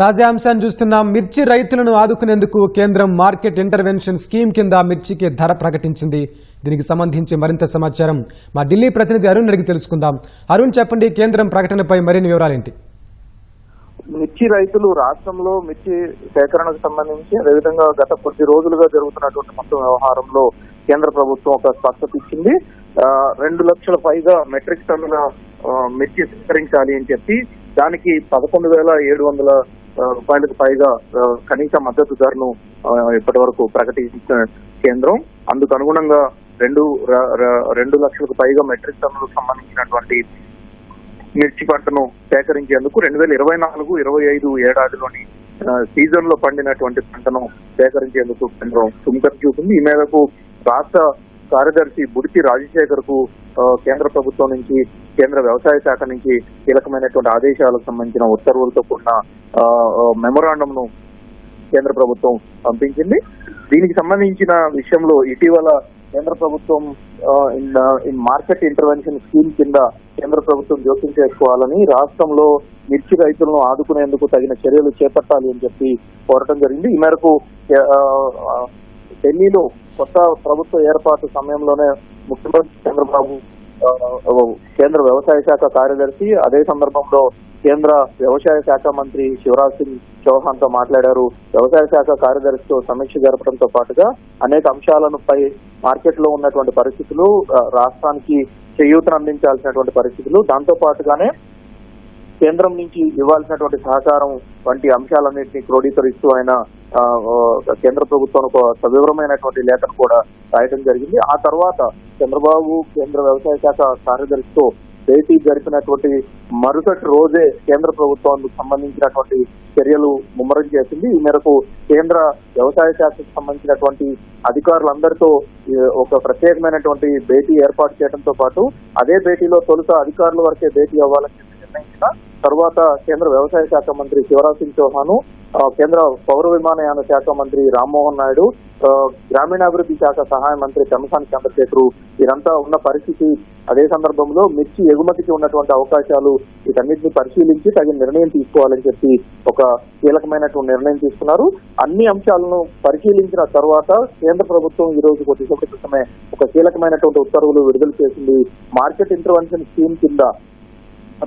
తాజా అంశాన్ని చూస్తున్నాం. మిర్చి రైతులను ఆదుకునేందుకు కేంద్రం మార్కెట్ ఇంటర్వెన్షన్ స్కీమ్ కింద మిర్చికి ధర ప్రకటించింది. దీనికి సంబంధించి మరింత సమాచారం మా ఢిల్లీ ప్రతినిధి అరుణ్ అడిగి తెలుసుకుందాం. అరుణ్ చెప్పండి కేంద్రం ప్రకటనపై మరిన్ని వివరాలేంటి? మిర్చి రైతులు రాష్ట్రంలో మిర్చి సేకరణకు సంబంధించి అదేవిధంగా గత కొద్ది రోజులుగా జరుగుతున్నటువంటి మొత్తం వ్యవహారంలో కేంద్ర ప్రభుత్వం ఒక స్పష్టత ఇచ్చింది. రెండు లక్షల పైగా మెట్రిక్ టన్నుల మిర్చి సేకరించాలి అని చెప్పి దానికి పదకొండు వేల ఏడు వందల రూపాయలకు పైగా కనీస మద్దతు ధరను ఇప్పటి వరకు ప్రకటించిన కేంద్రం. అందుకు అనుగుణంగా రెండు రెండు లక్షలకు పైగా మెట్రిక్ టన్నులకు సంబంధించినటువంటి మిర్చి పంటను సేకరించేందుకు రెండు వేల ఇరవై నాలుగు ఇరవై ఐదు ఏడాదిలోని సీజన్లో పండినటువంటి పంటను సేకరించేందుకు కేంద్రం సుముఖత చూపింది. ఈ మేరకు రాష్ట్ర కార్యదర్శి బుడికి రాజశేఖర్కు కేంద్ర ప్రభుత్వం నుంచి కేంద్ర వ్యవసాయ శాఖ నుంచి కీలకమైనటువంటి ఆదేశాలకు సంబంధించిన ఉత్తర్వులతో కూడిన మెమొరాండం ను కేంద్ర ప్రభుత్వం పంపించింది. దీనికి సంబంధించిన విషయంలో ఇటీవల కేంద్ర ప్రభుత్వం in in market intervention scheme కింద కేంద్ర ప్రభుత్వం జోక్యం చేసుకోవాలని రాష్ట్రంలో మిర్చి రైతులను ఆదుకునేందుకు తగిన చర్యలు చేపట్టాలి అని చెప్పి కోరటం జరిగింది. ఈ మేరకు ఢిల్లీలో కొత్త ప్రభుత్వ ఏర్పాటు సమయంలోనే ముఖ్యమంత్రి చంద్రబాబు కేంద్ర వ్యవసాయ శాఖ కార్యదర్శి అదే సందర్భంలో కేంద్ర వ్యవసాయ శాఖ మంత్రి శివరాజ్ సింగ్ చౌహాన్తో మాట్లాడారు. వ్యవసాయ శాఖ కార్యదర్శితో సమీక్ష జరపడంతో పాటుగా అనేక అంశాలను పై మార్కెట్లో ఉన్నటువంటి పరిస్థితులు రాష్ట్రానికి చేయూతను అందించాల్సినటువంటి పరిస్థితులు దాంతో పాటుగానే కేంద్రం నుంచి ఇవ్వాల్సినటువంటి సహకారం వంటి అంశాలన్నింటినీ క్రోడీకరిస్తూ ఆయన కేంద్ర ప్రభుత్వం ఒక సవివరమైనటువంటి లేఖను కూడా రాయడం జరిగింది. ఆ తర్వాత చంద్రబాబు కేంద్ర వ్యవసాయ శాఖ కార్యదర్శితో భేటీ జరిపినటువంటి మరుసటి రోజే కేంద్ర ప్రభుత్వానికి సంబంధించినటువంటి చర్యలు ముమ్మరం చేసింది. ఈ మేరకు కేంద్ర వ్యవసాయ శాఖకు సంబంధించినటువంటి అధికారులందరితో ఒక ప్రత్యేకమైనటువంటి భేటీ ఏర్పాటు చేయడంతో పాటు అదే భేటీలో తొలుత అధికారుల వరకే భేటీ అవ్వాలని చెప్పి నిర్ణయించిన తర్వాత కేంద్ర వ్యవసాయ శాఖ మంత్రి శివరాజ్ సింగ్ చౌహాను కేంద్ర పౌర విమానయాన శాఖ మంత్రి రామ్మోహన్ నాయుడు గ్రామీణాభివృద్ధి శాఖ సహాయ మంత్రి తమసాని చంద్రశేఖరు వీరంతా ఉన్న పరిస్థితి అదే సందర్భంలో మిర్చి ఎగుమతికి ఉన్నటువంటి అవకాశాలు వీటన్నిటిని పరిశీలించి తగిన నిర్ణయం తీసుకోవాలని చెప్పి ఒక కీలకమైనటువంటి నిర్ణయం తీసుకున్నారు. అన్ని అంశాలను పరిశీలించిన తర్వాత కేంద్ర ప్రభుత్వం ఈ రోజు కొద్దిసేపటి క్రితమే ఒక కీలకమైనటువంటి ఉత్తర్వులు విడుదల చేసింది. మార్కెట్ ఇంటర్వెన్షన్ స్కీమ్ కింద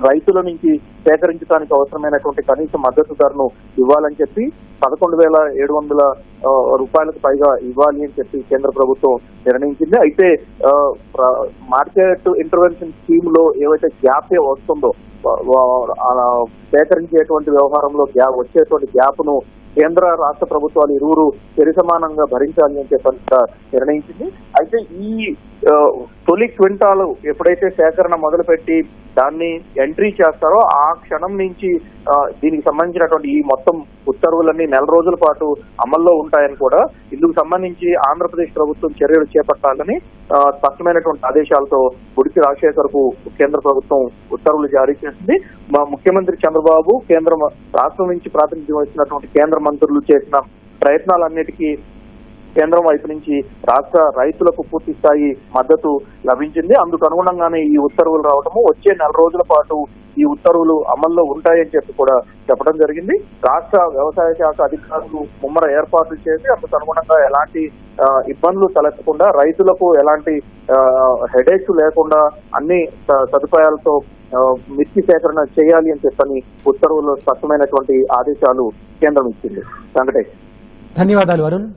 రైతుల నుంచి సేకరించడానికి అవసరమైనటువంటి కనీస మద్దతు ధరను ఇవ్వాలని చెప్పి పదకొండు వేల ఏడు వందల రూపాయలకు పైగా ఇవ్వాలి అని చెప్పి కేంద్ర ప్రభుత్వం నిర్ణయించింది. అయితే మార్కెట్ ఇంటర్వెన్షన్ స్కీమ్లో ఏవైతే గ్యాప్ వస్తుందో సేకరించేటువంటి వ్యవహారంలో గ్యాప్ వచ్చేటువంటి గ్యాప్ను కేంద్ర రాష్ట్ర ప్రభుత్వాలు ఇరువురు సరి సమానంగా భరించాలి అని చెప్పి నిర్ణయించింది. అయితే ఈ తొలి క్వింటాలు ఎప్పుడైతే సేకరణ మొదలుపెట్టి దాన్ని ఎంట్రీ చేస్తారో ఆ క్షణం నుంచి దీనికి సంబంధించినటువంటి ఈ మొత్తం ఉత్తర్వులన్నీ నెల రోజుల పాటు అమల్లో ఉంటాయని కూడా ఇందుకు సంబంధించి ఆంధ్రప్రదేశ్ ప్రభుత్వం చర్యలు చేపట్టాలని స్పష్టమైనటువంటి ఆదేశాలతో గుడికి రాజశేఖర్కు కేంద్ర ప్రభుత్వం ఉత్తర్వులు జారీ చేసింది. మా ముఖ్యమంత్రి చంద్రబాబు కేంద్రం రాష్ట్రం నుంచి ప్రాతినిధ్యం వచ్చినటువంటి కేంద్ర మంత్రులు చేసిన ప్రయత్నాలన్నిటికీ కేంద్రం వైపు నుంచి రాష్ట్ర రైతులకు పూర్తి స్థాయి మద్దతు లభించింది. అందుకు అనుగుణంగానే ఈ ఉత్తర్వులు రావడము వచ్చే నెల రోజుల పాటు ఈ ఉత్తర్వులు అమల్లో ఉంటాయని చెప్పి కూడా చెప్పడం జరిగింది. రాష్ట్ర వ్యవసాయ శాఖ అధికారులు ముమ్మర ఏర్పాట్లు చేసి అందుకు అనుగుణంగా ఎలాంటి ఇబ్బందులు తలెత్తకుండా రైతులకు ఎలాంటి హెడేక్స్ లేకుండా అన్ని సదుపాయాలతో మిర్చి సేకరణ చేయాలి అని చెప్పని ఉత్తర్వుల్లో స్పష్టమైనటువంటి ఆదేశాలు కేంద్రం ఇచ్చింది. వెంకటేష్. ధన్యవాదాలు అరుణ్.